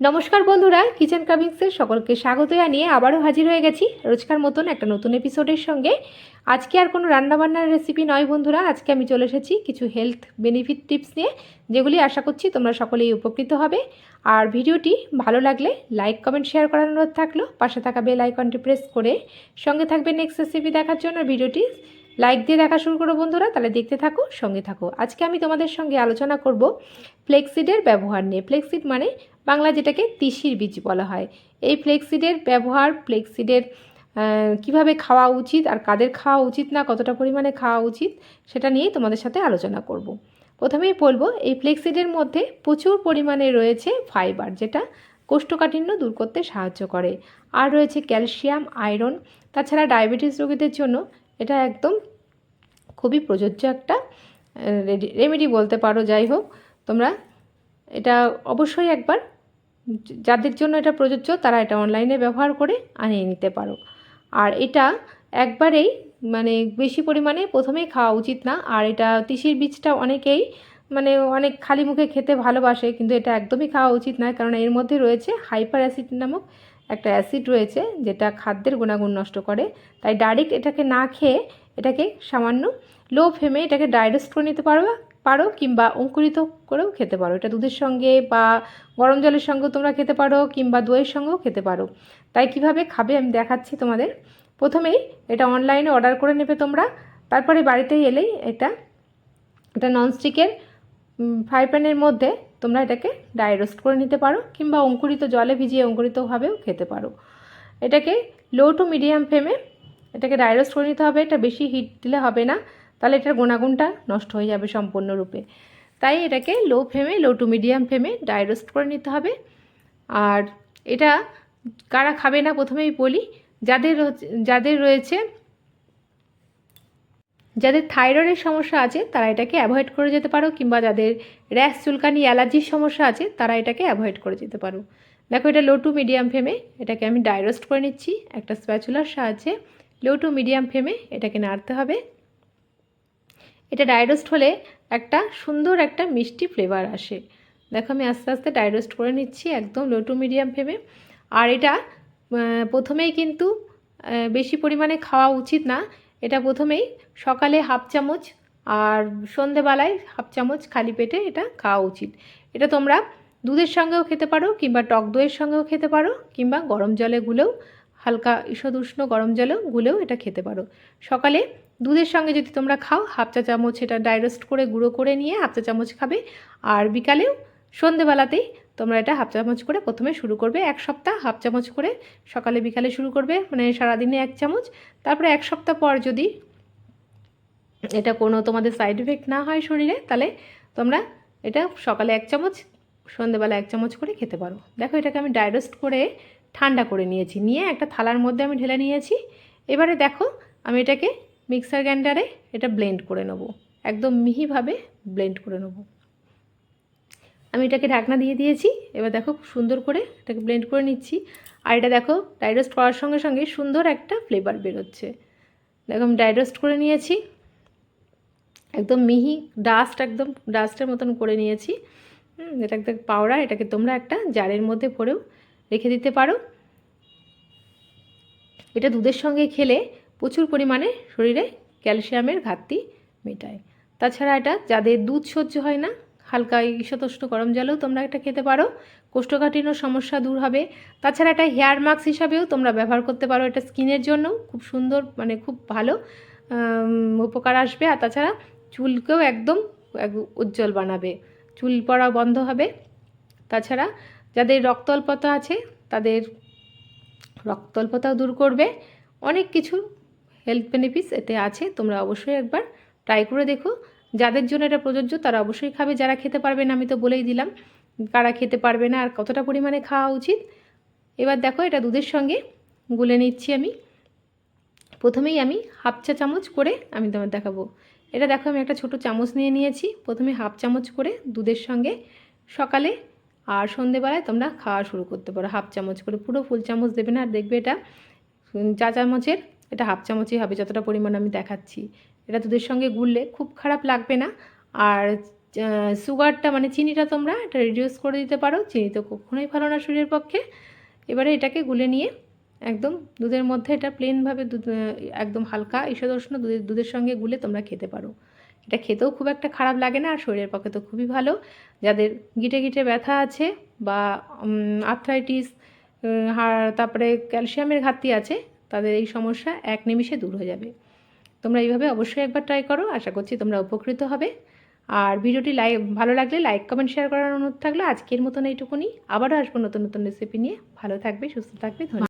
নমস্কার বন্ধুরা কিচেন কামিংসের সকলকে স্বাগত জানিয়ে আবারও হাজির হয়ে গেছি রোজকার মতন একটা নতুন এপিসোডের সঙ্গে। আজকে আর কোনো রান্নাবান্নার রেসিপি নয় বন্ধুরা, আজকে আমি চলে এসেছি কিছু হেলথ বেনিফিট টিপস নিয়ে, যেগুলি আশা করছি তোমরা সকলেই উপকৃত হবে। আর ভিডিওটি ভালো লাগলে লাইক কমেন্ট শেয়ার করার অনুরোধ থাকল। পাশে থাকা বেল আইকনটি প্রেস করে সঙ্গে থাকবে নেক্সট রেসিপি দেখার জন্য ভিডিওটি। লাইক দিয়ে দেখা শুরু করো বন্ধুরা, তাহলে দেখতে থাকো, সঙ্গে থাকো। আজকে আমি তোমাদের সঙ্গে আলোচনা করব ফ্লেক্সিডের ব্যবহার নিয়ে। ফ্লেক্সিড মানে বাংলা যেটাকে তিসির বীজ বলা হয় এই ফ্লেক্সিডের ব্যবহার, ফ্লেক্সিডের কীভাবে খাওয়া উচিত আর কাদের খাওয়া উচিত না, কতটা পরিমাণে খাওয়া উচিত, সেটা নিয়েই তোমাদের সাথে আলোচনা করব। প্রথমেই বলব, এই ফ্লেক্সিডের মধ্যে প্রচুর পরিমাণে রয়েছে ফাইবার, যেটা কোষ্ঠকাঠিন্য দূর করতে সাহায্য করে আর রয়েছে ক্যালসিয়াম, আয়রন, তাছাড়া ডায়াবেটিস রোগীদের জন্য এটা একদম খুবই প্রযোজ্য একটা রেমেডি বলতে পারো, যাই হোক, তোমরা এটা অবশ্যই একবার যাদের জন্য এটা প্রযোজ্য, তারা এটা অনলাইনে ব্যবহার করে আনিয়ে নিতে পারো। আর এটা একবারেই মানে বেশি পরিমাণে প্রথমেই খাওয়া উচিত না। আর এটা তিসির বীজটা অনেকেই মানে অনেক খালি মুখে খেতে ভালোবাসে, কিন্তু এটা একদমই খাওয়া উচিত নয়। কারণ এর মধ্যে রয়েছে হাইপার অ্যাসিড নামক একটা অ্যাসিড রয়েছে, যেটা খাদ্যের গুণাগুণ নষ্ট করে। তাই ডাইরেক্ট এটাকে না খেয়ে এটাকে সামান্য লো ফ্লেমে এটাকে ডাইরেস্ট করে নিতে পারো পারো কিংবা অঙ্কুরিত করেও খেতে পারো। এটা দুধের সঙ্গে বা গরম জলের সঙ্গেও তোমরা খেতে পারো কিংবা দইয়ের সঙ্গেও খেতে পারো। তাই কীভাবে খাবে আমি দেখাচ্ছি তোমাদের। প্রথমেই এটা অনলাইনে অর্ডার করে নেবে তোমরা। তারপরে বাড়িতে এলেই এটা এটা ননস্টিকের ফ্রাই প্যানের মধ্যে তোমরা এটাকে ড্রাই রোস্ট করে নিতে পারো কিংবা অঙ্কুরিত জলে ভিজিয়ে অঙ্কুরিতভাবেও খেতে পারো। এটাকে লো টু মিডিয়াম ফ্লেমে এটাকে ড্রাই রোস্ট করে নিতে হবে। এটা বেশি হিট দিলে হবে না। তাহলে এটার গুণাগুণটা নষ্ট হয়ে যাবে সম্পূর্ণরূপে। তাই এটাকে লো ফ্লেমে, লো টু মিডিয়াম ফ্লেমে ড্রাই রোস্ট করে নিতে হবে। আর এটা কারা খাবে না প্রথমেই বলি, যাদের যাদের রয়েছে, যাদের থাইরয়েডের সমস্যা আছে তারা এটাকে অ্যাভয়েড করে যেতে পারো, কিংবা যাদের র্যাশ, চুলকানি, অ্যালার্জির সমস্যা আছে তারা এটাকে অ্যাভয়েড করে যেতে পারো। দেখো এটা লো টু মিডিয়াম ফ্লেমে এটাকে আমি ডাইরোস্ট করে নিচ্ছি, একটা স্প্যাচুলার সাহায্যে লো টু মিডিয়াম ফ্লেমে এটাকে নাড়তে হবে। এটা ডাইরোস্ট হলে একটা সুন্দর একটা মিষ্টি ফ্লেভার আসে। দেখো আমি আস্তে আস্তে ডাইরোস্ট করে নিচ্ছি একদম লো টু মিডিয়াম ফ্লেমে আর এটা প্রথমেই কিন্তু বেশি পরিমাণে খাওয়া উচিত না। এটা প্রথমেই সকালে হাফ চামচ আর সন্ধেবেলায় হাফ চামচ খালি পেটে এটা খাওয়া উচিত। এটা তোমরা দুধের সঙ্গেও খেতে পারো কিংবা টক দইয়ের সঙ্গেও খেতে পারো কিংবা গরম জলে গুলেও, হালকা ঈষদ উষ্ণ গরম জলেও গুলেও এটা খেতে পারো। সকালে দুধের সঙ্গে যদি তোমরা খাও, হাফ চা চামচ এটা ডাইরোস্ট করে গুঁড়ো করে নিয়ে হাফ চা চামচ খাবে। আর বিকালেও সন্ধেবেলাতেই তোমরা এটা হাফ চামচ করে প্রথমে শুরু করবে এক সপ্তাহ, হাফ চামচ করে সকালে বিকালে শুরু করবে মানে সারাদিনে এক চামচ। তারপরে এক সপ্তাহ পর যদি এটা কোনো তোমাদের সাইড এফেক্ট না হয় শরীরে, তাহলে তোমরা এটা সকালে এক চামচ, সন্ধেবেলা এক চামচ করে খেতে পারো। দেখো এটাকে আমি ডাইরোস্ট করে ঠান্ডা করে নিয়েছি। নিয়ে একটা থালার মধ্যে আমি ঢেলে নিয়েছি। এবারে দেখো আমি এটাকে মিক্সার গ্রাইন্ডারে এটা ব্লেন্ড করে নেব। একদম মিহিভাবে ব্লেন্ড করে নেব। আমি এটাকে ঢাকনা দিয়ে দিয়েছি, এবার দেখো সুন্দর করে এটাকে ব্লেন্ড করে নিচ্ছি। আর এটা দেখো, ডাইরোস্ট করার সঙ্গে সঙ্গে সুন্দর একটা ফ্লেভার বেরোচ্ছে। দেখো আমি ডাইরোস্ট করে নিয়েছি। একদম মিহি ডাস্ট, একদম ডাস্টের মতন করে নিয়েছি। এটা একটা পাউডার, এটাকে তোমরা একটা জারের মধ্যে ভরেও রেখে দিতে পারো। এটা দুধের সঙ্গে খেলে পরিমাণে শরীরে ক্যালসিয়ামের ঘাটতি মেটায়। তাছাড়া এটা যাদের দুধ সহ্য হয় না, হালকা ঈশতোষ্ণ গরম জলেও তোমরা এটা খেতে পারো, কোষ্ঠকাঠিন্য সমস্যা দূর হবে। তাছাড়া এটা হেয়ার মাস্ক হিসাবেও তোমরা ব্যবহার করতে পারো, এটা স্কিনের জন্য খুব সুন্দর মানে খুব ভালো উপকার আসবে। আর তাছাড়া চুলকেও একদম উজ্জ্বল বানাবে, চুল পড়া বন্ধ হবে। তাছাড়া যাদের রক্ত অল্পতা আছে, তাদের রক্ত অল্পতাও দূর করবে। অনেক কিছু হেলথ বেনিফিটস এতে আছে, তোমরা অবশ্যই একবার ট্রাই করে দেখো। যাদের জন্য এটা প্রযোজ্য, তারা অবশ্যই খাবে। যারা খেতে পারবে না, আমি তো বলেই দিলাম, কারা খেতে পারবে না আর কতটা পরিমাণে খাওয়া উচিত। এবার দেখো, এটা দুধের সঙ্গে গুলে নিচ্ছি আমি। প্রথমেই আমি হাফ চা চামচ করে আমি তোমার দেখাবো। এটা দেখো, আমি একটা ছোট চামচ নিয়ে নিয়েছি। প্রথমে হাফ চামচ করে দুধের সঙ্গে সকালে আর সন্ধেবেলায় তোমরা খাওয়া শুরু করতে পারো। হাফ চামচ করে, পুরো ফুল চামচ দেবে না। আর দেখবে এটা চা চামচের এটা হাফ চামচই হবে যতটা পরিমাণ আমি দেখাচ্ছি। এটা দুধের সঙ্গে গুললে খুব খারাপ লাগবে না। আর সুগারটা মানে চিনিটা তোমরা এটা রিডিউস করে দিতে পারো। চিনি তো কখনোই ভালো না শরীরের পক্ষে। এবারে এটাকে গুলে নিয়ে একদম দুধের মধ্যে এটা প্লেনভাবে দুধ একদম হালকা ঈষদোষ্ণ দুধের দুধের সঙ্গে গুলে তোমরা খেতে পারো। এটা খেতেও খুব একটা খারাপ লাগে না আর শরীরের পক্ষে তো খুবই ভালো। যাদের গিটে গিটে ব্যথা আছে বা আর্থ্রাইটিস তারপরে ক্যালসিয়ামের ঘাটতি আছে তাদের এই সমস্যা এক নিমিষে দূর হয়ে যাবে। তোমরা এইভাবে অবশ্যই একবার ট্রাই করো, আশা করছি তোমরা উপকৃত হবে। আর ভিডিওটি লাইক ভালো লাগলে লাইক কমেন্ট শেয়ার করার অনুরোধ থাকলে। আজকের মতন এইটুকুনি। আবারও আসব নতুন নতুন রেসিপি নিয়ে। ভালো থাকবে, সুস্থ থাকবে, ধন্যবাদ।